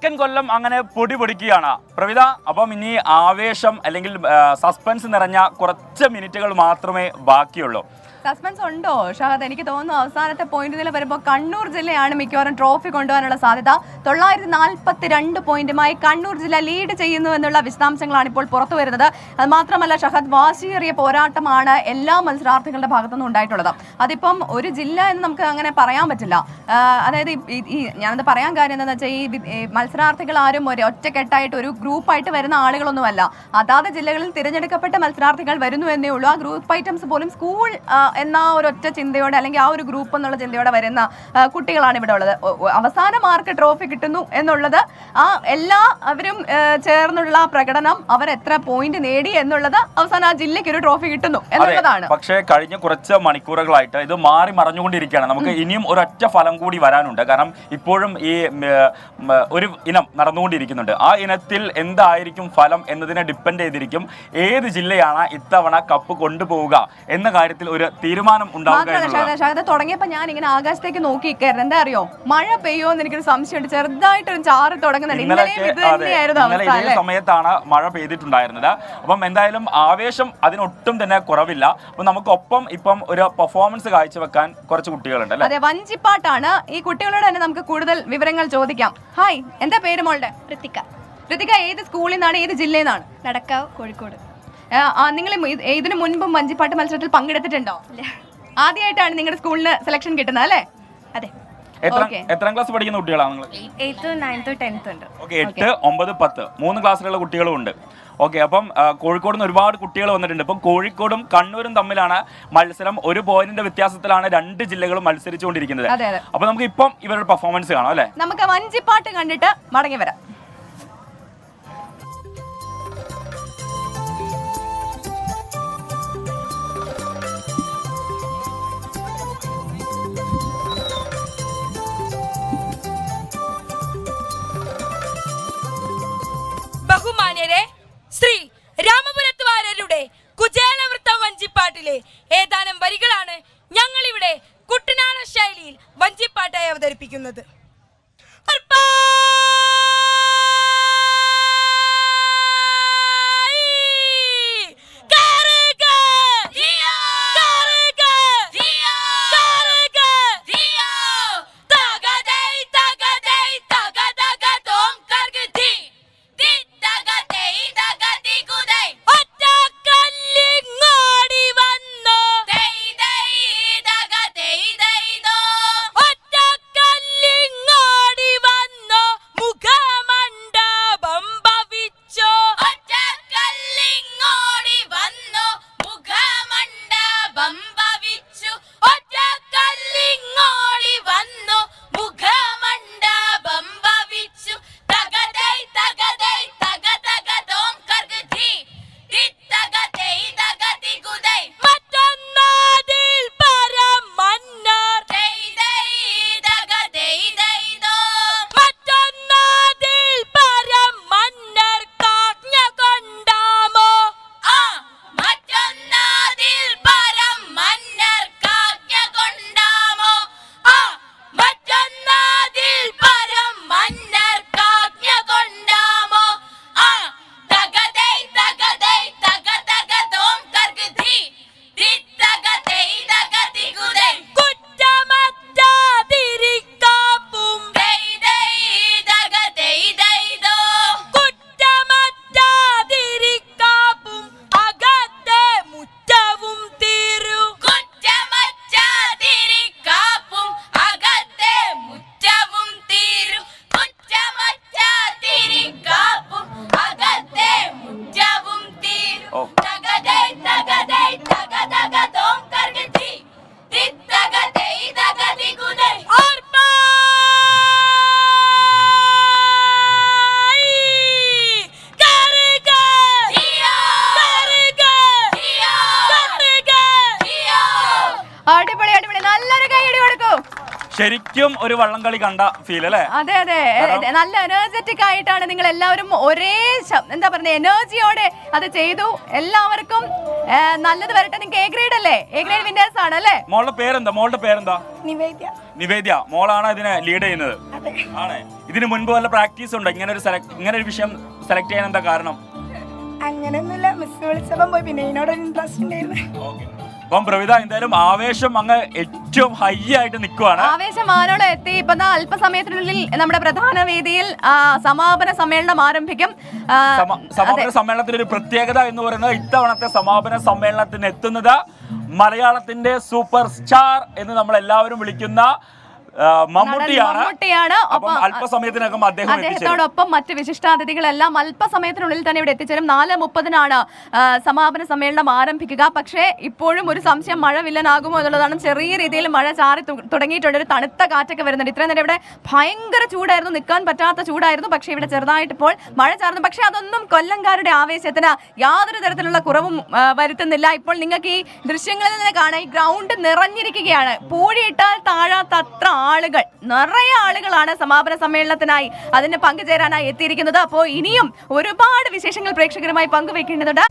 വടക്കൻ കൊല്ലം അങ്ങനെ പൊടി പൊടിക്കുകയാണ്. പ്രവിത അപ്പം ഇനി ആവേശം അല്ലെങ്കിൽ സസ്പെൻസ് നിറഞ്ഞ കുറച്ച് മിനിറ്റുകൾ മാത്രമേ ബാക്കിയുള്ളൂ. സസ്പെൻസ് ഉണ്ടോ? ഷഹദ് എനിക്ക് തോന്നുന്നു അവസാനത്തെ പോയിന്റിൽ വരുമ്പോൾ കണ്ണൂർ ജില്ലയാണ് മിക്കവാറും ട്രോഫി കൊണ്ടുപോകാനുള്ള സാധ്യത. തൊള്ളായിരത്തി നാൽപ്പത്തി രണ്ട് പോയിന്റുമായി കണ്ണൂർ ജില്ല ലീഡ് ചെയ്യുന്നു എന്നുള്ള വിശദാംശങ്ങളാണ് ഇപ്പോൾ പുറത്തു വരുന്നത്. അത് മാത്രമല്ല ഷഹദ് വാശിയേറിയ പോരാട്ടമാണ് എല്ലാ മത്സരാർത്ഥികളുടെ ഭാഗത്തുനിന്നും ഉണ്ടായിട്ടുള്ളത്. അതിപ്പം ഒരു ജില്ല എന്ന് നമുക്ക് അങ്ങനെ പറയാൻ പറ്റില്ല. അതായത് ഈ- ഞാനത് പറയാൻ കാര്യം എന്താണെന്ന് വെച്ചാൽ ഈ മത്സരാർത്ഥികൾ ആരും ഒരു ഒറ്റക്കെട്ടായിട്ട് ഒരു ഗ്രൂപ്പായിട്ട് വരുന്ന ആളുകളൊന്നുമല്ല. അതാത് ജില്ലകളിൽ തിരഞ്ഞെടുക്കപ്പെട്ട മത്സരാർത്ഥികൾ വരുന്നു എന്നേ ഉള്ളൂ. ആ ഗ്രൂപ്പ് ഐറ്റംസ് പോലും സ്കൂൾ എന്ന ഒറ്റ ചിന്തയോടെ അല്ലെങ്കിൽ ആ ഒരു ഗ്രൂപ്പ് എന്നുള്ള ചിന്തയോടെ വരുന്ന കുട്ടികളാണ് ഇവിടെ ഉള്ളത്. അവസാന മാർക്ക് ട്രോഫി കിട്ടുന്നു എന്നുള്ളത് ആ എല്ലാ അവരും ചേർന്നുള്ള പ്രകടനം അവർ എത്ര പോയിന്റ് നേടി എന്നുള്ളത് അവസാനം ആ ജില്ലയ്ക്ക് ഒരു ട്രോഫി കിട്ടുന്നു എന്നുള്ളതാണ്. പക്ഷേ കഴിഞ്ഞ കുറച്ച് മണിക്കൂറുകളായിട്ട് ഇത് മാറി മറിഞ്ഞുകൊണ്ടിരിക്കുകയാണ്. നമുക്ക് ഇനിയും ഒരൊറ്റ ഫലം കൂടി വരാനുണ്ട്. കാരണം ഇപ്പോഴും ഈ ഒരു ഇനം നടന്നുകൊണ്ടിരിക്കുന്നുണ്ട്. ആ ഇനത്തിൽ എന്തായിരിക്കും ഫലം എന്നതിനെ ഡിപ്പെൻഡ് ചെയ്തിരിക്കും. ഏത് ജില്ലയാണ് ഇത്തവണ കപ്പ് കൊണ്ടുപോവുക എന്ന കാര്യത്തിൽ ഒരു തീരുമാനം ഉണ്ടാവുക തുടങ്ങിയപ്പോ ഞാൻ ഇങ്ങനെ ആകാശത്തേക്ക് നോക്കി നിൽക്കായിരുന്നു എന്താ അറിയോ? മഴ പെയ്യോ എന്ന് എനിക്കൊരു സംശയമുണ്ട്. ചെറുതായിട്ട് ഒരു ചാറ് തുടങ്ങുന്നുണ്ട്. ഇന്നലെ ഇതേ സമയത്താണ് മഴ പെയ്തിട്ടുണ്ടായിരുന്നത്. അപ്പം എന്തായാലും ആവേശം അതിനൊട്ടും തന്നെ കുറവില്ല. അപ്പം നമുക്കൊപ്പം ഇപ്പം ഒരു പെർഫോമൻസ് കാഴ്ചവെക്കാൻ കുറച്ച് കുട്ടികളുണ്ട് അല്ലെ? അതെ വഞ്ചിപ്പാട്ടാണ്. ഈ കുട്ടികളോട് തന്നെ നമുക്ക് കൂടുതൽ വിവരങ്ങൾ ചോദിക്കാം. ഹായ് എന്താ പേര് മോളുടെ? ഋതിക. ഋതിക ഏത് സ്കൂളിൽ നിന്നാണ് ഏത് ജില്ലയിൽ നിന്നാണ്? നടക്കാവ് കോഴിക്കോട്. നിങ്ങൾ ഇതിനു മുൻപും മഞ്ചിപ്പാട്ട് മത്സരത്തിൽ പങ്കെടുത്തിട്ടുണ്ടോ? ആദ്യമായിട്ടാണ് നിങ്ങളുടെ സ്കൂളിന് സെലക്ഷൻ കിട്ടുന്നത് അല്ലേ? അതെ. എത്ര ക്ലാസ് പഠിക്കുന്ന കുട്ടികളാണ് നിങ്ങൾ ഓക്കെ എട്ട് ഒമ്പത് പത്ത്. മൂന്ന് ക്ലാസ്സിലുള്ള കുട്ടികളും ഉണ്ട്. ഓക്കെ അപ്പം കോഴിക്കോട് നിന്ന് ഒരുപാട് കുട്ടികൾ വന്നിട്ടുണ്ട്. ഇപ്പം കോഴിക്കോടും കണ്ണൂരും തമ്മിലാണ് മത്സരം. ഒരു പോയിന്റിന്റെ വ്യത്യാസത്തിലാണ് രണ്ട് ജില്ലകളും മത്സരിച്ചുകൊണ്ടിരിക്കുന്നത്. അതെ അതെ. അപ്പൊ നമുക്ക് ഇപ്പം ഇവരുടെ പെർഫോമൻസ് കാണാം അല്ലെ? നമുക്ക് വഞ്ചിപ്പാട്ട് കണ്ടിട്ട് മടങ്ങി വരാം. അവതരിപ്പിക്കുന്നത് ശരിക്കും ഒരു വള്ളംകളി കണ്ട ഫീൽ അല്ലേ? അതെ അതെ. നല്ല എനർജറ്റിക് ആയിട്ടാണ് നിങ്ങൾ എല്ലാവരും ഒരേ എന്താ പറയുക എനർജിയോടെ അത് ചെയ്തു. എല്ലാവർക്കും നല്ലത് വരട്ടെ. നിങ്ങൾക്ക് എ ഗ്രേഡ് അല്ലേ? എ ഗ്രേഡ് വിന്നേഴ്സ് ആണ് അല്ലേ? മോളുടെ പേരെന്താ? മോളുടെ പേരെന്താ? നിവേദ്യ. നിവേദ്യ. മോളാണ് ഇതിനെ ലീഡ് ചെയ്യുന്നത്. ആണ്. ഇതിന് മുൻപ് വല്ല പ്രാക്ടീസ് ഉണ്ടോ? ഇങ്ങനെ ഒരു സെലക്ട് ഇങ്ങനെ ഒരു വിഷയം സെലക്ട് ചെയ്യാൻ എന്താ കാരണം? അങ്ങനെയൊന്നുമില്ല. മിസ് വിളിച്ചപ്പം പോയി. പിന്നെ ഇതിനോട് ഇൻട്രസ്റ്റ് ഉണ്ടായിരുന്നു. അപ്പം പ്രവിത എന്തായാലും ആവേശം അങ്ങ് ഏറ്റവും ഹൈ ആയിട്ട് നിൽക്കുവാണ്. ആവേശം മാനോളം എത്തി? ഇപ്പൊ അല്പസമയത്തിനുള്ളിൽ നമ്മുടെ പ്രധാന വേദിയിൽ സമാപന സമ്മേളനം ആരംഭിക്കും. സമാപന സമ്മേളനത്തിന്റെ ഒരു പ്രത്യേകത എന്ന് പറയുന്നത് ഇത്തവണത്തെ സമാപന സമ്മേളനത്തിന് എത്തുന്നത് മലയാളത്തിന്റെ സൂപ്പർ സ്റ്റാർ എന്ന് നമ്മൾ എല്ലാവരും വിളിക്കുന്ന മമ്മൂട്ടിയാണ്. അപ്പം അല്പസമയത്തിനകം അദ്ദേഹം അദ്ദേഹത്തോടൊപ്പം മറ്റ് വിശിഷ്ടാതിഥികളെല്ലാം അല്പസമയത്തിനുള്ളിൽ തന്നെ ഇവിടെ എത്തിച്ചേരും. നാല് മുപ്പതിനാണ് സമാപന സമ്മേളനം ആരംഭിക്കുക. പക്ഷേ ഇപ്പോഴും ഒരു സംശയം മഴ വില്ലനാകുമോ എന്നുള്ളതാണ് ചെറിയ രീതിയിൽ മഴ ചാറി തുടങ്ങിയിട്ടുണ്ട്. ഒരു തണുത്ത കാറ്റൊക്കെ വരുന്നുണ്ട്. ഇത്രയും നേരം ഇവിടെ ഭയങ്കര ചൂടായിരുന്നു. നിൽക്കാൻ പറ്റാത്ത ചൂടായിരുന്നു. പക്ഷേ ഇവിടെ ചെറുതായിട്ട് ഇപ്പോൾ മഴ ചാർന്നു പക്ഷേ അതൊന്നും കൊല്ലംകാരുടെ ആവേശത്തിന് യാതൊരു തരത്തിലുള്ള കുറവും വരുത്തുന്നില്ല. ഇപ്പോൾ നിങ്ങൾക്ക് ഈ ദൃശ്യങ്ങളിൽ നിന്ന് കാണാം. ഈ ഗ്രൗണ്ട് നിറഞ്ഞിരിക്കുകയാണ്. പൂഴിയിട്ടാൽ താഴാത്ത അത്ര ആളുകൾ നിറയെ ആളുകളാണ് സമാപന സമ്മേളനത്തിനായി അതിന് പങ്കുചേരാനായി എത്തിയിരിക്കുന്നത്. അപ്പോൾ ഇനിയും ഒരുപാട് വിശേഷങ്ങൾ പ്രേക്ഷകരുമായി പങ്കുവെക്കേണ്ടതുണ്ട്